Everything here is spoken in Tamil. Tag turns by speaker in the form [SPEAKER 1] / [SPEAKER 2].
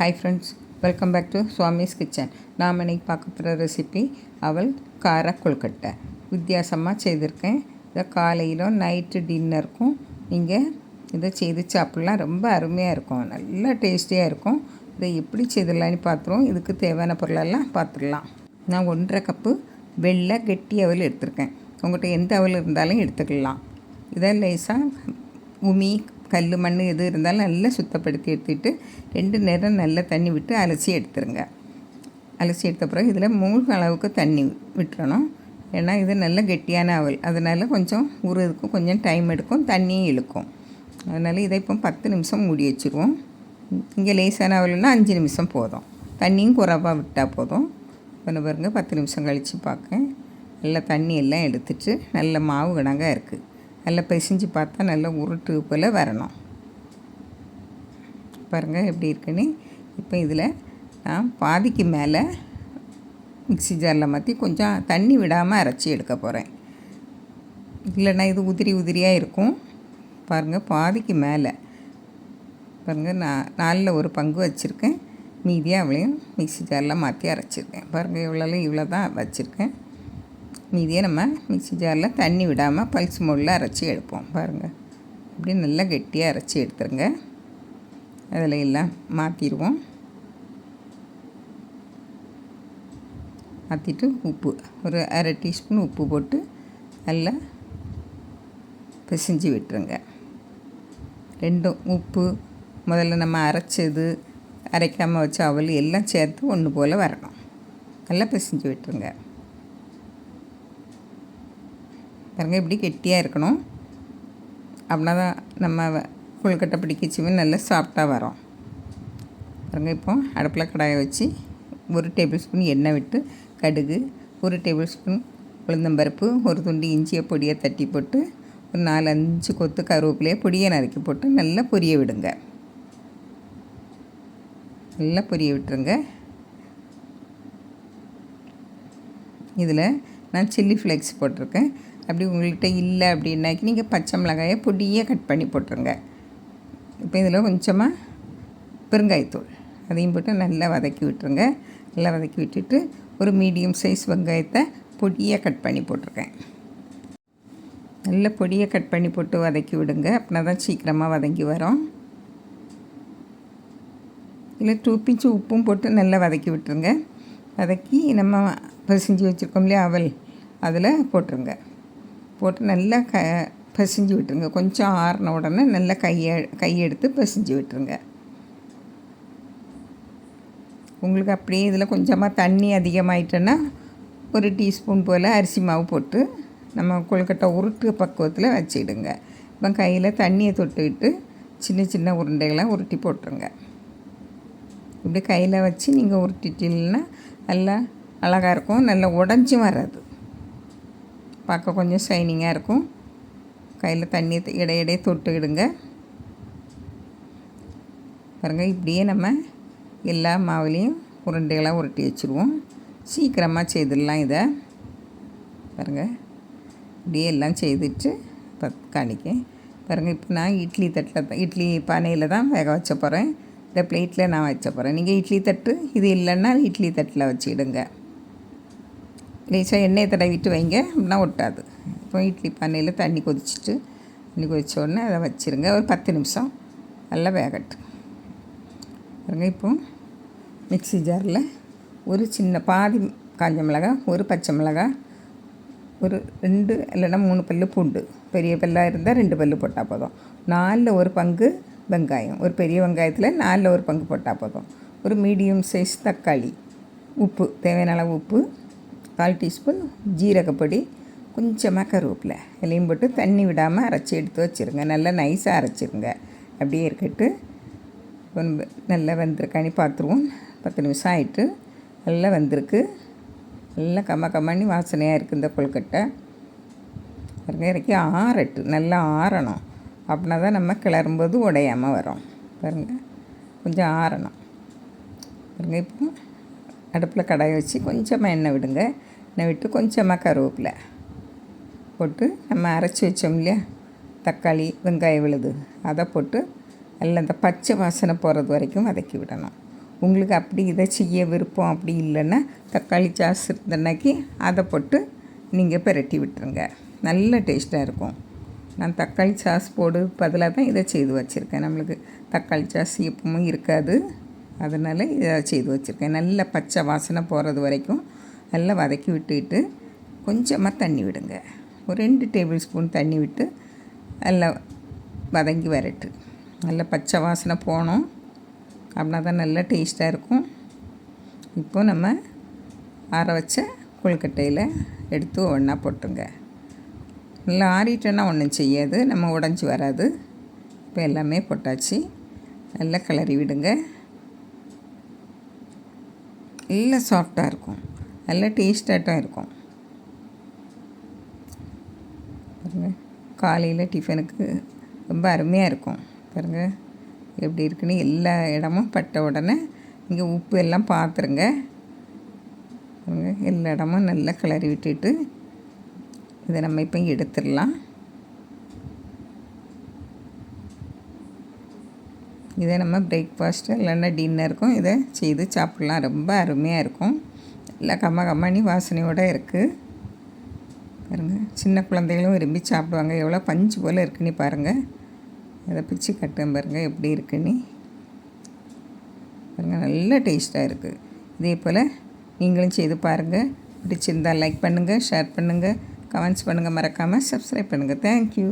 [SPEAKER 1] Hi friends welcome back to Swami's kitchen நாம் இன்றைக்கி பார்க்க போகிற ரெசிபி அவள் கார கொழுக்கட்டை. வித்தியாசமாக செய்திருக்கேன். இதை காலையிலும் நைட்டு டின்னருக்கும் நீங்கள் இதை செய்து சாப்பிட்லாம். ரொம்ப அருமையாக இருக்கும். நல்லா டேஸ்டியாக இருக்கும். இதை எப்படி செய்திடலான்னு பார்த்துருவோம். இதுக்கு தேவையான பொருளெல்லாம் பார்த்துடலாம். நான் ஒன்றரை கப்பு வெள்ளை கெட்டி அவல் எடுத்திருக்கேன். உங்கள்கிட்ட எந்த அவல் இருந்தாலும் எடுத்துக்கலாம். இதை லேசாக உமி கல் மண் எது இருந்தாலும் நல்லா சுத்தப்படுத்தி எடுத்துட்டு ரெண்டு நேரம் நல்லா தண்ணி விட்டு அலசி எடுத்துருங்க. அலசி எடுத்த பிறகு இதில் மூழ்க அளவுக்கு தண்ணி விட்டுறணும். ஏன்னா இது நல்ல கெட்டியான அவல். அதனால் கொஞ்சம் ஊறுறதுக்கு கொஞ்சம் டைம் எடுக்கும் தண்ணியும் இழுக்கும். அதனால் இதை இப்போ பத்து நிமிஷம் மூடி வச்சுருவோம். இங்கே லேசான அவல்னா அஞ்சு நிமிஷம் போதும். தண்ணியும் குறைவாக விட்டால் போதும். இப்போ பாருங்கள் பத்து நிமிஷம் கழித்து பார்க்க. நல்லா தண்ணி எல்லாம் எடுத்துட்டு நல்ல மாவு கணங்காக இருக்குது நல்லா பிசைஞ்சு பார்த்தா நல்லா உருட்டு போல் வரணும். பாருங்கள் எப்படி இருக்குன்னு. இப்போ இதில் நான் பாதிக்கு மேலே மிக்ஸி ஜாரில் மாற்றி கொஞ்சம் தண்ணி விடாமல் அரைச்சி எடுக்க போகிறேன். இல்லைன்னா இது உதிரி உதிரியாக இருக்கும். பாருங்கள் பாதிக்கு மேலே. பாருங்கள் நான் நாலில் ஒரு பங்கு வச்சுருக்கேன். மீதியாக அவளையும் மிக்ஸி ஜாரில் மாற்றி அரைச்சிருக்கேன். பாருங்கள் இவ்வளோ இவ்வளோ தான் வச்சுருக்கேன். மீதியை நம்ம மிக்ஸி ஜாரில் தண்ணி விடாமல் பல்ஸ் மோடில் அரைச்சி எடுப்போம். பாருங்கள் அப்படியே நல்லா கெட்டியாக அரைச்சி எடுத்துருங்க. அதில் எல்லாம் மாற்றிடுவோம். மாற்றிட்டு உப்பு. ஒரு அரை டீஸ்பூன் உப்பு போட்டு நல்லா பிசைஞ்சு விட்டுருங்க. ரெண்டும் உப்பு. முதல்ல நம்ம அரைச்சது அரைக்காமல் வச்ச அவல் எல்லாம் சேர்த்து ஒன்று போல் வரணும். நல்லா பிசைஞ்சு விட்டுருங்க. பாருங்கள் இப்படி கெட்டியாக இருக்கணும். அப்படின்னா தான் நம்ம கொழுக்கட்டை பிடிக்கச்சுமே நல்லா சாஃப்டாக வரும். பாருங்கள் இப்போ அடுப்பில் கடாயை வச்சு ஒரு டேபிள் ஸ்பூன் எண்ணெய் விட்டு கடுகு ஒரு டேபிள் ஸ்பூன் உளுந்தம்பருப்பு ஒரு துண்டு இஞ்சியை பொடியை தட்டி போட்டு ஒரு நாலு அஞ்சு கொத்து கருவேப்பிலையை பொடியை நறுக்கி போட்டு நல்லா பொரிய விடுங்க. நல்லா பொரிய விட்டுருங்க. இதில் நான் சில்லி ஃப்ளேக்ஸ் போட்டிருக்கேன். அப்படி உங்கள்கிட்ட இல்லை அப்படின்னாக்கி நீங்கள் பச்சை மிளகாயை பொடியாக கட் பண்ணி போட்டுருங்க. இப்போ இதில் கொஞ்சமாக பெருங்காயத்தூள் அதையும் போட்டு நல்லா வதக்கி விட்டுருங்க. நல்லா வதக்கி விட்டுட்டு ஒரு மீடியம் சைஸ் வெங்காயத்தை பொடியாக கட் பண்ணி போட்டிருக்கேன் நல்ல பொடியை கட் பண்ணி போட்டு வதக்கி விடுங்க. அப்படின்னா தான் சீக்கிரமாக வதங்கி வரும். இல்லை டூ பிஞ்சு உப்பும் போட்டு நல்லா வதக்கி விட்டுருங்க. வதக்கி நம்ம பிசைஞ்சு வச்சுருக்கோம் இல்லையா அவல் அதில் போட்டுருங்க. போட்டு நல்லா க பசிஞ்சு விட்டுருங்க. கொஞ்சம் ஆறின உடனே நல்லா கையை கையெடுத்து பசிஞ்சு விட்டுருங்க. உங்களுக்கு அப்படியே இதில் கொஞ்சமாக தண்ணி அதிகமாயிட்டேன்னா ஒரு டீஸ்பூன் போல் அரிசி மாவு போட்டு நம்ம கொழுக்கட்டை உருட்டு பக்குவத்தில் வச்சிடுங்க. இப்போ கையில் தண்ணியை தொட்டுக்கிட்டு சின்ன சின்ன உருண்டைகளை உருட்டி போட்டுருங்க. இப்படி கையில் வச்சு நீங்கள் உருட்டிட்டிங்கன்னா நல்லா அழகாக இருக்கும். நல்லா உடஞ்சும் வராது. பார்க்க கொஞ்சம் ஷைனிங்காக இருக்கும். கையில் தண்ணி இடையிடையே தொட்டுக்கிடுங்க பாருங்கள் இப்படியே நம்ம எல்லா மாவுலேயும் உருண்டைகளாக உருட்டி வச்சுருவோம். சீக்கிரமாக செய்திடலாம் இதை. பாருங்கள் இப்படியே எல்லாம் செய்துட்டு பத் காணிக்கேன். பாருங்கள் இப்போ நான் இட்லி தட்டில் தான் இட்லி பானையில் தான் வேக வச்ச போகிறேன் இந்த பிளேட்டில் நான் வச்ச போகிறேன் நீங்கள் இட்லி தட்டு இது இல்லைன்னா இட்லி தட்டில் வச்சுக்கிடுங்க லேசாக எண்ணெயை தடவிட்டு வைங்க. அப்படின்னா ஒட்டாது. இப்போ இட்லி பானையில் தண்ணி கொதிச்சுட்டு தண்ணி கொதித்த உடனே அதை வச்சுருங்க. ஒரு பத்து நிமிஷம். நல்லா வேகட்டும். பாருங்க இப்போ மிக்ஸி ஜாரில் ஒரு சின்ன பாதி காஞ்ச மிளகா ஒரு பச்சை மிளகா ஒரு ரெண்டு இல்லைன்னா மூணு பல் பூண்டு. பெரிய பல்லாக இருந்தால் ரெண்டு பல் போட்டால் போதும். நாலில் ஒரு பங்கு வெங்காயம். ஒரு பெரிய வெங்காயத்தில் நாலில் ஒரு பங்கு போட்டால் போதும். ஒரு மீடியம் சைஸ் தக்காளி. உப்பு தேவையான அளவு உப்பு. கால் டீஸ்பூன் ஜீரகப்பொடி கொஞ்சமாக கருவேப்பிலை இலையும் போட்டு தண்ணி விடாமல் அரைச்சி எடுத்து வச்சுருங்க. நல்லா நைஸாக அரைச்சிருங்க. அப்படியே இருக்கட்டு. நல்லா வந்திருக்கானி பார்த்துருவோம். பத்து நிமிஷம் ஆகிட்டு நல்லா வந்திருக்கு. நல்லா கம்ம கம்மண்ணி வாசனையாக இருக்குது இந்த கொழுக்கட்டை. பாருங்க இறக்கி ஆறட்டு நல்லா ஆறணும். அப்படின்னா தான் நம்ம கிளறும்போது உடையாமல் வரும். பாருங்கள் கொஞ்சம் ஆறணும். பாருங்கள் இப்போ அடுப்பில் கடாயை வச்சு கொஞ்சமாக எண்ணெய் விடுங்க. எண்ணெய் விட்டு கொஞ்சமாக கருவேப்பிலை போட்டு நம்ம அரைச்சி வச்சோம் இல்லையா? தக்காளி வெங்காயம் விழுது. அதை போட்டு நல்லா இந்த பச்சை வாசனை போகிறது வரைக்கும் வதக்கி விடணும். உங்களுக்கு அப்படி இதை செய்ய விருப்பம் அப்படி இல்லைன்னா தக்காளி சாஸ் இருந்தன்னைக்கு அதை போட்டு நீங்கள் பிரட்டி விட்டுருங்க. நல்ல டேஸ்ட்டாக இருக்கும். நான் தக்காளி சாஸ் போடு பதிலாக தான் இதை செய்து வச்சுருக்கேன். நம்மளுக்கு தக்காளி சாஸ் எப்பவும் இருக்காது. அதனால் இதை செய்து வச்சுருக்கேன். நல்ல பச்சை வாசனை போகிறது வரைக்கும் நல்லா வதக்கி விட்டுக்கிட்டு கொஞ்சமாக தண்ணி விடுங்க. ஒரு ரெண்டு டேபிள் ஸ்பூன் தண்ணி விட்டு நல்லா வதங்கி வரட்டு. நல்லா பச்சை வாசனை போகணும். அப்படின்னா தான் நல்லா டேஸ்ட்டாக இருக்கும். இப்போ நம்ம ஆற வச்ச கொழுக்கட்டையில் எடுத்து ஒன்றா போட்டுங்க நல்லா ஆறிட்டோன்னா ஒன்றும் செய்யாது. நம்ம உடஞ்சி வராது. இப்போ எல்லாமே போட்டாச்சு. நல்லா கிளறி விடுங்க. நல்லா சாஃப்டாக இருக்கும். நல்லா டேஸ்டாகட்டும் இருக்கும். பாருங்கள் காலையில் டிஃபனுக்கு ரொம்ப அருமையாக இருக்கும். பாருங்கள் எப்படி இருக்குன்னு எல்லா இடமும் பட்ட உடனே இங்கே உப்பு எல்லாம் பார்த்துருங்க பாருங்க எல்லா இடமும் நல்லா கிளறி விட்டுட்டு இதை நம்ம இப்போ எடுத்துடலாம். இதை நம்ம பிரேக்ஃபாஸ்ட்டு இல்லைன்னா டின்னருக்கும் இதை செய்து சாப்பிட்லாம். ரொம்ப அருமையாக இருக்கும். நல்லா கம்ம கம்மனி வாசனையோடு இருக்குது பாருங்கள் சின்ன குழந்தைகளும் விரும்பி சாப்பிடுவாங்க. எவ்வளோ பஞ்சு போல் இருக்குன்னு பாருங்கள் அதை பிச்சு கட்டும் பாருங்கள் எப்படி இருக்குன்னு. பாருங்கள் நல்ல டேஸ்ட்டாக இருக்குது இதே போல் நீங்களும் செய்து பாருங்கள் பிடிச்சிருந்தால் லைக் பண்ணுங்கள் ஷேர் பண்ணுங்கள் கமெண்ட்ஸ் பண்ணுங்கள் மறக்காமல் சப்ஸ்கிரைப் பண்ணுங்கள் தேங்க்யூ